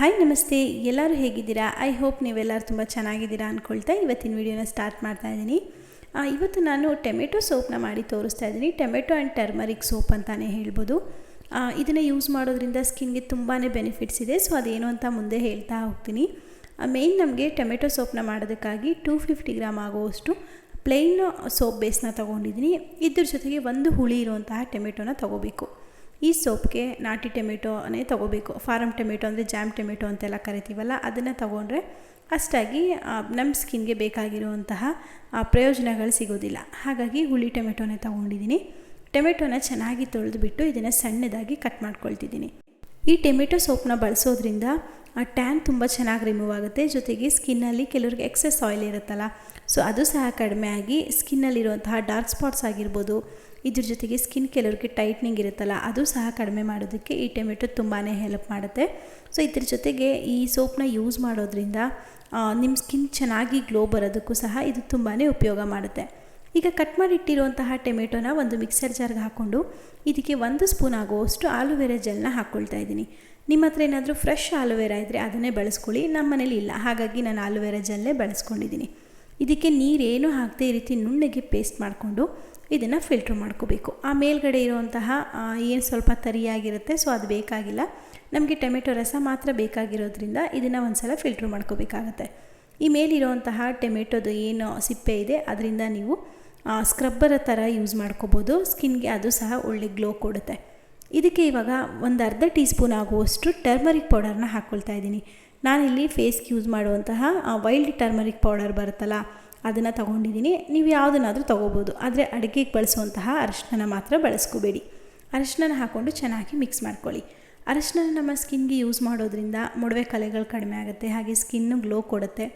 Hi ನಮಸ್ತೆ. ಎಲ್ಲರೂ ಹೇಗಿದ್ದೀರಾ? ಐ ಹೋಪ್ ನೀವೆಲ್ಲರೂ ತುಂಬ ಚೆನ್ನಾಗಿದ್ದೀರಾ ಅಂದ್ಕೊಳ್ತಾ ಇವತ್ತಿನ ವಿಡಿಯೋನ ಸ್ಟಾರ್ಟ್ ಮಾಡ್ತಾ ಇದ್ದೀನಿ. ಇವತ್ತು ನಾನು ಟೊಮೆಟೊ ಸೋಪ್ನ ಮಾಡಿ ತೋರಿಸ್ತಾ ಇದ್ದೀನಿ. ಟೊಮೆಟೊ ಆ್ಯಂಡ್ ಟರ್ಮರಿಕ್ ಸೋಪ್ ಅಂತಲೇ ಹೇಳ್ಬೋದು. ಇದನ್ನು ಯೂಸ್ ಮಾಡೋದ್ರಿಂದ ಸ್ಕಿನ್ಗೆ ತುಂಬಾ ಬೆನಿಫಿಟ್ಸ್ ಇದೆ. ಸೊ ಅದೇನು ಅಂತ ಮುಂದೆ ಹೇಳ್ತಾ ಹೋಗ್ತೀನಿ. ಮೇಯ್ನ್ ನಮಗೆ ಟೊಮೆಟೊ ಸೋಪ್ನ ಮಾಡೋದಕ್ಕಾಗಿ ಟೂ ಫಿಫ್ಟಿ ಗ್ರಾಮ್ ಆಗುವಷ್ಟು ಪ್ಲೇನ್ ಸೋಪ್ ಬೇಸ್ನ ತೊಗೊಂಡಿದ್ದೀನಿ. ಇದ್ರ ಜೊತೆಗೆ ಒಂದು ಹುಳಿ ಇರುವಂತಹ ಟೊಮೆಟೊನ ತೊಗೋಬೇಕು. ಈ ಸೋಪ್ಗೆ ನಾಟಿ ಟೊಮೆಟೊನೇ ತೊಗೋಬೇಕು. ಫಾರಮ್ ಟೊಮೆಟೊ ಅಂದರೆ ಜಾಮ್ ಟೊಮೆಟೊ ಅಂತೆಲ್ಲ ಕರಿತೀವಲ್ಲ, ಅದನ್ನು ತೊಗೊಂಡ್ರೆ ಅಷ್ಟಾಗಿ ನಮ್ಮ ಸ್ಕಿನ್ಗೆ ಬೇಕಾಗಿರುವಂತಹ ಪ್ರಯೋಜನಗಳು ಸಿಗೋದಿಲ್ಲ. ಹಾಗಾಗಿ ಹುಳಿ ಟೊಮೆಟೊನೇ ತೊಗೊಂಡಿದ್ದೀನಿ ಟೊಮೆಟೊನ ಚೆನ್ನಾಗಿ ತೊಳೆದುಬಿಟ್ಟು ಇದನ್ನು ಸಣ್ಣದಾಗಿ ಕಟ್ ಮಾಡ್ಕೊಳ್ತಿದ್ದೀನಿ ಈ ಟೊಮೆಟೊ ಸೋಪ್ನ ಬಳಸೋದ್ರಿಂದ, ಆ ಟ್ಯಾನ್ ತುಂಬ ಚೆನ್ನಾಗಿ ರಿಮೂವ್ ಆಗುತ್ತೆ. ಜೊತೆಗೆ ಸ್ಕಿನ್ನಲ್ಲಿ ಕೆಲವ್ರಿಗೆ ಎಕ್ಸಸ್ ಆಯಿಲ್ ಇರುತ್ತಲ್ಲ, ಸೊ ಅದು ಸಹ ಕಡಿಮೆ ಆಗಿ ಸ್ಕಿನ್ನಲ್ಲಿರುವಂತಹ ಡಾರ್ಕ್ ಸ್ಪಾಟ್ಸ್ ಆಗಿರ್ಬೋದು ಇದ್ರ ಜೊತೆಗೆ ಸ್ಕಿನ್ ಕೆಲವ್ರಿಗೆ ಟೈಟ್ನಿಂಗ್ ಇರುತ್ತಲ್ಲ, ಅದು ಸಹ ಕಡಿಮೆ ಮಾಡೋದಕ್ಕೆ ಈ ಟೊಮೆಟೊ ತುಂಬಾ ಹೆಲ್ಪ್ ಮಾಡುತ್ತೆ. ಸೊ ಇದ್ರ ಜೊತೆಗೆ ಈ ಸೋಪ್ನ ಯೂಸ್ ಮಾಡೋದ್ರಿಂದ ನಿಮ್ಮ ಸ್ಕಿನ್ ಚೆನ್ನಾಗಿ ಗ್ಲೋ ಬರೋದಕ್ಕೂ ಸಹ ಇದು ತುಂಬಾ ಉಪಯೋಗ ಮಾಡುತ್ತೆ. ಈಗ ಕಟ್ ಮಾಡಿಟ್ಟಿರುವಂತಹ ಟೊಮೆಟೊನ ಒಂದು ಮಿಕ್ಸರ್ ಜಾರ್ಗೆ ಹಾಕ್ಕೊಂಡು ಇದಕ್ಕೆ ಒಂದು ಸ್ಪೂನ್ ಆಗುವಷ್ಟು ಆಲೂವೆರಾ ಜೆಲ್ನ ಹಾಕ್ಕೊಳ್ತಾ ಇದ್ದೀನಿ. ನಿಮ್ಮ ಹತ್ರ ಏನಾದರೂ ಫ್ರೆಶ್ ಆಲೂವೆರಾ ಇದ್ದರೆ ಅದನ್ನೇ ಬಳಸ್ಕೊಳ್ಳಿ ನಮ್ಮ ಮನೇಲಿ ಇಲ್ಲ. ಹಾಗಾಗಿ ನಾನು ಆಲೂವೆರಾ ಜೆಲ್ಲೇ ಬಳಸ್ಕೊಂಡಿದ್ದೀನಿ. ಇದಕ್ಕೆ ನೀರೇನು ಹಾಕದೆ ಈ ರೀತಿ ನುಣ್ಣಗೆ ಪೇಸ್ಟ್ ಮಾಡಿಕೊಂಡು ಇದನ್ನು ಫಿಲ್ಟ್ರ್ ಮಾಡ್ಕೋಬೇಕು. ಆ ಮೇಲ್ಗಡೆ ಇರುವಂತಹ ಏನು ಸ್ವಲ್ಪ ತರಿಯಾಗಿರುತ್ತೆ ಸೊ ಅದು ಬೇಕಾಗಿಲ್ಲ. ನಮಗೆ ಟೊಮೆಟೊ ರಸ ಮಾತ್ರ ಬೇಕಾಗಿರೋದ್ರಿಂದ ಇದನ್ನು ಒಂದು ಸಲ ಫಿಲ್ಟ್ರ್ ಮಾಡ್ಕೋಬೇಕಾಗತ್ತೆ. ಈ ಮೇಲಿರುವಂತಹ ಟೊಮೆಟೊದು ಏನು ಸಿಪ್ಪೆ ಇದೆ, ಅದರಿಂದ ನೀವು ಸ್ಕ್ರಬ್ಬರ ಥರ ಯೂಸ್ ಮಾಡ್ಕೋಬೋದು. ಸ್ಕಿನ್ಗೆ ಅದು ಸಹ ಒಳ್ಳೆ ಗ್ಲೋ ಕೊಡುತ್ತೆ. ಇದಕ್ಕೆ ಇವಾಗ ಒಂದು ಅರ್ಧ ಟೀ ಸ್ಪೂನ್ ಆಗುವಷ್ಟು ಟರ್ಮರಿಕ್ ಪೌಡರ್ನ ಹಾಕ್ಕೊಳ್ತಾ ಇದ್ದೀನಿ. ನಾನಿಲ್ಲಿ ಫೇಸ್ಗೆ ಯೂಸ್ ಮಾಡುವಂತಹ ವೈಲ್ಡ್ ಟರ್ಮರಿಕ್ ಪೌಡರ್ ಬರುತ್ತಲ್ಲ, ಅದನ್ನು ತೊಗೊಂಡಿದ್ದೀನಿ ನೀವು ಯಾವುದನ್ನಾದರೂ ತೊಗೋಬೋದು. ಆದರೆ ಅಡುಗೆಗೆ ಬಳಸುವಂತಹ ಅರಿಶಿನ ಮಾತ್ರ ಬಳಸ್ಕೋಬೇಡಿ. ಅರಿಶಿನ ಹಾಕ್ಕೊಂಡು ಚೆನ್ನಾಗಿ ಮಿಕ್ಸ್ ಮಾಡ್ಕೊಳ್ಳಿ. ಅರಿಶಿನ ನಮ್ಮ ಸ್ಕಿನ್ಗೆ ಯೂಸ್ ಮಾಡೋದ್ರಿಂದ ಮೊಡವೆ ಕಲೆಗಳು ಕಡಿಮೆ ಆಗುತ್ತೆ, ಹಾಗೆ ಸ್ಕಿನ್ನು ಗ್ಲೋ ಕೊಡುತ್ತೆ.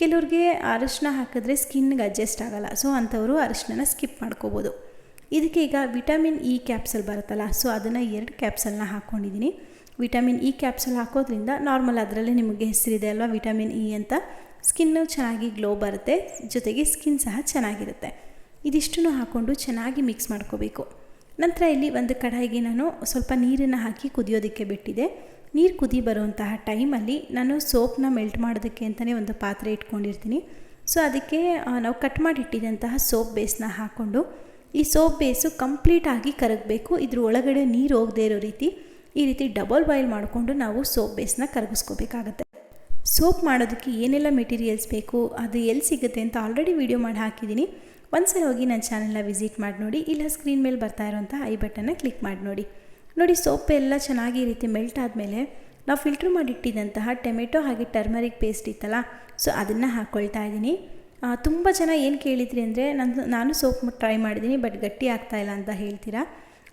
ಕೆಲವ್ರಿಗೆ ಅರಿಶಿನ ಹಾಕಿದ್ರೆ ಸ್ಕಿನ್ಗೆ ಅಡ್ಜಸ್ಟ್ ಆಗಲ್ಲ ಸೊ ಅಂಥವರು ಅರಿಶಿನ ಸ್ಕಿಪ್ ಮಾಡ್ಕೋಬೋದು. ಇದಕ್ಕೆ ಈಗ ವಿಟಮಿನ್ ಇ ಕ್ಯಾಪ್ಸಲ್ ಬರುತ್ತಲ್ಲ ಸೊ ಅದನ್ನು ಎರಡು ಕ್ಯಾಪ್ಸಲ್ನ ಹಾಕ್ಕೊಂಡಿದ್ದೀನಿ ವಿಟಮಿನ್ ಇ ಕ್ಯಾಪ್ಸುಲ್ ಹಾಕೋದ್ರಿಂದ ನಾರ್ಮಲ್ ಅದರಲ್ಲಿ ನಿಮಗೆ ಹೆಸರಿದೆ ಅಲ್ವಾ? ವಿಟಮಿನ್ ಇ ಅಂತ. ಸ್ಕಿನ್ನು ಚೆನ್ನಾಗಿ ಗ್ಲೋ ಬರುತ್ತೆ, ಜೊತೆಗೆ ಸ್ಕಿನ್ ಸಹ ಚೆನ್ನಾಗಿರುತ್ತೆ. ಇದಿಷ್ಟನ್ನು ಹಾಕ್ಕೊಂಡು ಚೆನ್ನಾಗಿ ಮಿಕ್ಸ್ ಮಾಡ್ಕೋಬೇಕು. ನಂತರ ಇಲ್ಲಿ ಒಂದು ಕಡಾಯಿಗೆ ನಾನು ಸ್ವಲ್ಪ ನೀರನ್ನು ಹಾಕಿ ಕುದಿಯೋದಕ್ಕೆ ಬಿಟ್ಟಿದೆ. ನೀರು ಕುದಿ ಬರುವಂತಹ ಟೈಮಲ್ಲಿ ನಾನು ಸೋಪ್ನ ಮೆಲ್ಟ್ ಮಾಡೋದಕ್ಕೆ ಅಂತಲೇ ಒಂದು ಪಾತ್ರೆ ಇಟ್ಕೊಂಡಿರ್ತೀನಿ. ಸೊ, ಅದಕ್ಕೆ ನಾವು ಕಟ್ ಮಾಡಿಟ್ಟಿದ್ದಂತಹ ಸೋಪ್ ಬೇಸ್ನ ಹಾಕ್ಕೊಂಡು ಈ ಸೋಪ್ ಬೇಸು ಕಂಪ್ಲೀಟಾಗಿ ಕರಗಬೇಕು. ಇದ್ರ ಒಳಗಡೆ ನೀರು ಹೋಗದೇ ಇರೋ ರೀತಿ. ಈ ರೀತಿ ಡಬಲ್ ಬಾಯ್ಲ್ ಮಾಡಿಕೊಂಡು ನಾವು ಸೋಪ್ ಬೇಸ್ನ ಕರಗಿಸ್ಕೋಬೇಕಾಗತ್ತೆ. ಸೋಪ್ ಮಾಡೋದಕ್ಕೆ ಏನೆಲ್ಲ ಮೆಟೀರಿಯಲ್ಸ್ ಬೇಕು, ಅದು ಎಲ್ಲಿ ಸಿಗುತ್ತೆ ಅಂತ ಆಲ್ರೆಡಿ ವಿಡಿಯೋ ಮಾಡಿ ಹಾಕಿದ್ದೀನಿ. ಒಂದ್ಸಲ ಹೋಗಿ ನನ್ನ ಚಾನಲ್ನ ವಿಸಿಟ್ ಮಾಡಿ ನೋಡಿ, ಇಲ್ಲ ಸ್ಕ್ರೀನ್ ಮೇಲೆ ಬರ್ತಾ ಇರೋಂಥ ಐ ಬಟನ್ನ ಕ್ಲಿಕ್ ಮಾಡಿ ನೋಡಿ. ನೋಡಿ ಸೋಪ್ ಎಲ್ಲ ಚೆನ್ನಾಗಿ ಈ ರೀತಿ ಮೆಲ್ಟ್ ಆದಮೇಲೆ ನಾವು ಫಿಲ್ಟ್ರ್ ಮಾಡಿಟ್ಟಿದ್ದಂತಹ ಟೊಮೆಟೊ ಹಾಗೆ ಟರ್ಮರಿಕ್ ಪೇಸ್ಟ್ ಇತ್ತಲ್ಲ ಸೊ ಅದನ್ನು ಹಾಕ್ಕೊಳ್ತಾ ಇದ್ದೀನಿ. ತುಂಬ ಜನ ಏನು ಕೇಳಿದ್ರಿ ಅಂದರೆ ನಾನು ನಾನು ಸೋಪ್ ಟ್ರೈ ಮಾಡಿದ್ದೀನಿ ಬಟ್ ಗಟ್ಟಿ ಆಗ್ತಾ ಇಲ್ಲ ಅಂತ ಹೇಳ್ತೀರಾ?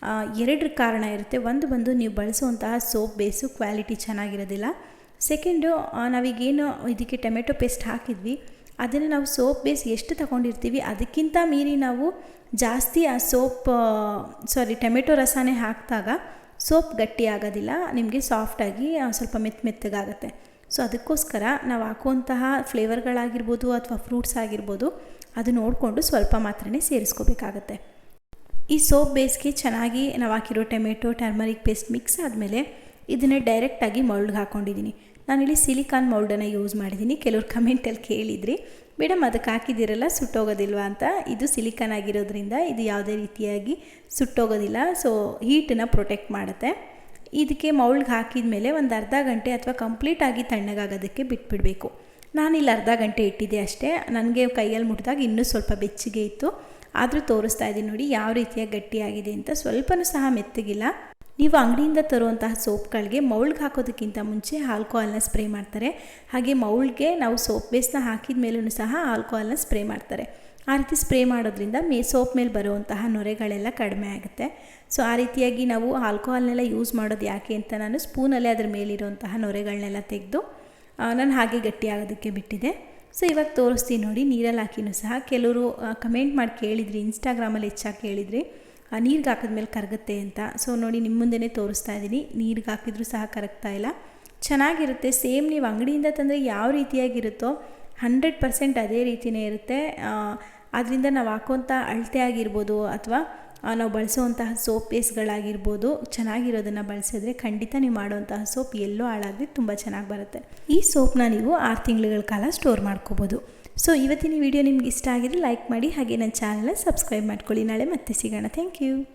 ಆ, ಎರಡು ಕಾರಣ ಇರುತ್ತೆ. ಒಂದು ಬಂದು ನೀವು ಬಳಸುವಂತಹ ಸೋಪ್ ಬೇಸು ಕ್ವಾಲಿಟಿ ಚೆನ್ನಾಗಿರೋದಿಲ್ಲ. ಸೆಕೆಂಡು ನಾವೀಗೇನು ಇದಕ್ಕೆ ಟೊಮೆಟೊ ಪೇಸ್ಟ್ ಹಾಕಿದ್ವಿ. ಅದನ್ನು ನಾವು ಸೋಪ್ ಬೇಸ್ ಎಷ್ಟು ತಗೊಂಡಿರ್ತೀವಿ ಅದಕ್ಕಿಂತ ಮೀರಿ ನಾವು ಜಾಸ್ತಿ ಆ ಸೋಪ್ ಸಾರಿ ಟೊಮೆಟೊ ರಸನೇ ಹಾಕಿದಾಗ ಸೋಪ್ ಗಟ್ಟಿ ಆಗೋದಿಲ್ಲ. ನಿಮಗೆ ಸಾಫ್ಟಾಗಿ ಸ್ವಲ್ಪ ಮೆತ್ತ ಮೆತ್ತಗಾಗುತ್ತೆ. ಸೊ ಅದಕ್ಕೋಸ್ಕರ ನಾವು ಹಾಕುವಂತಹ ಫ್ಲೇವರ್ಗಳಾಗಿರ್ಬೋದು ಅಥವಾ ಫ್ರೂಟ್ಸ್ ಆಗಿರ್ಬೋದು ಅದು ನೋಡಿಕೊಂಡು ಸ್ವಲ್ಪ ಮಾತ್ರನೇ ಸೇರಿಸ್ಕೋಬೇಕಾಗತ್ತೆ. ಈ ಸೋಪ್ ಬೇಸ್ಗೆ ಚೆನ್ನಾಗಿ ನಾವು ಹಾಕಿರೋ ಟೊಮೆಟೊ, ಟರ್ಮರಿಕ್ ಪೇಸ್ಟ್ ಮಿಕ್ಸ್ ಆದಮೇಲೆ ಇದನ್ನು ಡೈರೆಕ್ಟಾಗಿ ಮೌಲ್ಡ್ಗೆ ಹಾಕ್ಕೊಂಡಿದ್ದೀನಿ ನಾನಿಲ್ಲಿ ಸಿಲಿಕಾನ್ ಮೌಲ್ಡನ್ನು ಯೂಸ್ ಮಾಡಿದ್ದೀನಿ. ಕೆಲವ್ರು ಕಮೆಂಟಲ್ಲಿ ಕೇಳಿದ್ರಿ. ಮೇಡಮ್, ಅದಕ್ಕೆ ಹಾಕಿದ್ದೀರಲ್ಲ, ಸುಟ್ಟೋಗೋದಿಲ್ವಾ ಅಂತ? ಇದು ಸಿಲಿಕಾನ್ ಆಗಿರೋದ್ರಿಂದ ಇದು ಯಾವುದೇ ರೀತಿಯಾಗಿ ಸುಟ್ಟೋಗೋದಿಲ್ಲ. ಸೊ, ಹೀಟನ್ನು ಪ್ರೊಟೆಕ್ಟ್ ಮಾಡುತ್ತೆ. ಇದಕ್ಕೆ ಮೌಲ್ಡ್ಗೆ ಹಾಕಿದ ಮೇಲೆ ಒಂದು ಅರ್ಧ ಗಂಟೆ ಅಥವಾ ಕಂಪ್ಲೀಟಾಗಿ ತಣ್ಣಗಾಗೋದಕ್ಕೆ ಬಿಟ್ಬಿಡಬೇಕು. ನಾನಿಲ್ಲಿ ಅರ್ಧ ಗಂಟೆ ಇಟ್ಟಿದ್ದೆ ಅಷ್ಟೇ. ನನಗೆ ಕೈಯಲ್ಲಿ ಮುಟ್ಟಿದಾಗ ಇನ್ನೂ ಸ್ವಲ್ಪ ಬೆಚ್ಚಗೆ ಇತ್ತು. ಆದರೂ ತೋರಿಸ್ತಾ ಇದ್ದೀನಿ ನೋಡಿ ಯಾವ ರೀತಿಯ ಗಟ್ಟಿಯಾಗಿದೆ ಅಂತ. ಸ್ವಲ್ಪನೂ ಸಹ ಮೆತ್ತಗಿಲ್ಲ. ನೀವು ಅಂಗಡಿಯಿಂದ ತರುವಂತಹ ಸೋಪ್ಗಳಿಗೆ ಮೌಳ್ಗೆ ಹಾಕೋದಕ್ಕಿಂತ ಮುಂಚೆ ಆಲ್ಕೋಹಾಲ್ನ ಸ್ಪ್ರೇ ಮಾಡ್ತಾರೆ. ಹಾಗೆ ಮೌಳ್ಗೆ ನಾವು ಸೋಪ್ ಬೇಸ್ನ ಹಾಕಿದ ಮೇಲೂ ಸಹ ಆಲ್ಕೋಹಾಲ್ನ ಸ್ಪ್ರೇ ಮಾಡ್ತಾರೆ. ಆ ರೀತಿ ಸ್ಪ್ರೇ ಮಾಡೋದ್ರಿಂದ ಮೇ, ಸೋಪ್ ಮೇಲೆ ಬರುವಂತಹ ನೊರೆಗಳೆಲ್ಲ ಕಡಿಮೆ ಆಗುತ್ತೆ. ಸೊ, ಆ ರೀತಿಯಾಗಿ ನಾವು ಆಲ್ಕೋಹಾಲ್ನೆಲ್ಲ ಯೂಸ್ ಮಾಡೋದು ಯಾಕೆ ಅಂತ ನಾನು ಸ್ಪೂನಲ್ಲೇ ಅದ್ರ ಮೇಲಿರುವಂತಹ ನೊರೆಗಳನ್ನೆಲ್ಲ ತೆಗೆದು ನಾನು ಹಾಗೆ ಗಟ್ಟಿ ಆಗೋದಕ್ಕೆ ಬಿಟ್ಟಿದೆ ಸೊ ಇವಾಗ ತೋರಿಸ್ತೀನಿ ನೋಡಿ, ನೀರಲ್ಲಿ ಹಾಕಿನೂ ಸಹ. ಕೆಲವರು ಕಮೆಂಟ್ ಮಾಡಿ ಕೇಳಿದ್ರಿ ಇನ್ಸ್ಟಾಗ್ರಾಮಲ್ಲಿ ಹೆಚ್ಚಾಗಿ ಕೇಳಿದ್ರಿ. ನೀರಿಗೆ ಹಾಕಿದ್ಮೇಲೆ ಕರಗುತ್ತೆ ಅಂತ. ಸೊ ನೋಡಿ ನಿಮ್ಮ ಮುಂದೆನೇ ತೋರಿಸ್ತಾ ಇದ್ದೀನಿ ನೀರಿಗೆ ಹಾಕಿದ್ರೂ ಸಹ ಕರಗ್ತಾ ಇಲ್ಲ. ಚೆನ್ನಾಗಿರುತ್ತೆ. ಸೇಮ್ ನೀವು ಅಂಗಡಿಯಿಂದ ತಂದರೆ ಯಾವ ರೀತಿಯಾಗಿರುತ್ತೋ ಹಂಡ್ರೆಡ್ ಪರ್ಸೆಂಟ್ ಅದೇ ರೀತಿಯೇ ಇರುತ್ತೆ. ಅದರಿಂದ ನಾವು ಹಾಕೋಂಥ ಅಳತೆ ಆಗಿರ್ಬೋದು ಅಥವಾ ನಾವು ಬಳಸುವಂತಹ ಸೋಪ್ ಪೇಸ್ಗಳಾಗಿರ್ಬೋದು, ಚೆನ್ನಾಗಿರೋದನ್ನು ಬಳಸಿದ್ರೆ ಖಂಡಿತ ನೀವು ಮಾಡುವಂತಹ ಸೋಪ್ ಎಲ್ಲೋ ಹಾಳಾದರೆ ತುಂಬ ಚೆನ್ನಾಗಿ ಬರುತ್ತೆ. ಈ ಸೋಪ್ನ ನೀವು ಆರು ತಿಂಗಳ ಕಾಲ ಸ್ಟೋರ್ ಮಾಡ್ಕೋಬೋದು. ಸೊ, ಇವತ್ತಿನ ವಿಡಿಯೋ ನಿಮ್ಗೆ ಇಷ್ಟ ಆಗಿದ್ರೆ ಲೈಕ್ ಮಾಡಿ ಹಾಗೆ ನನ್ನ ಚಾನಲ್ನ ಸಬ್ಸ್ಕ್ರೈಬ್ ಮಾಡ್ಕೊಳ್ಳಿ. ನಾಳೆ ಮತ್ತೆ ಸಿಗೋಣ. Thank you.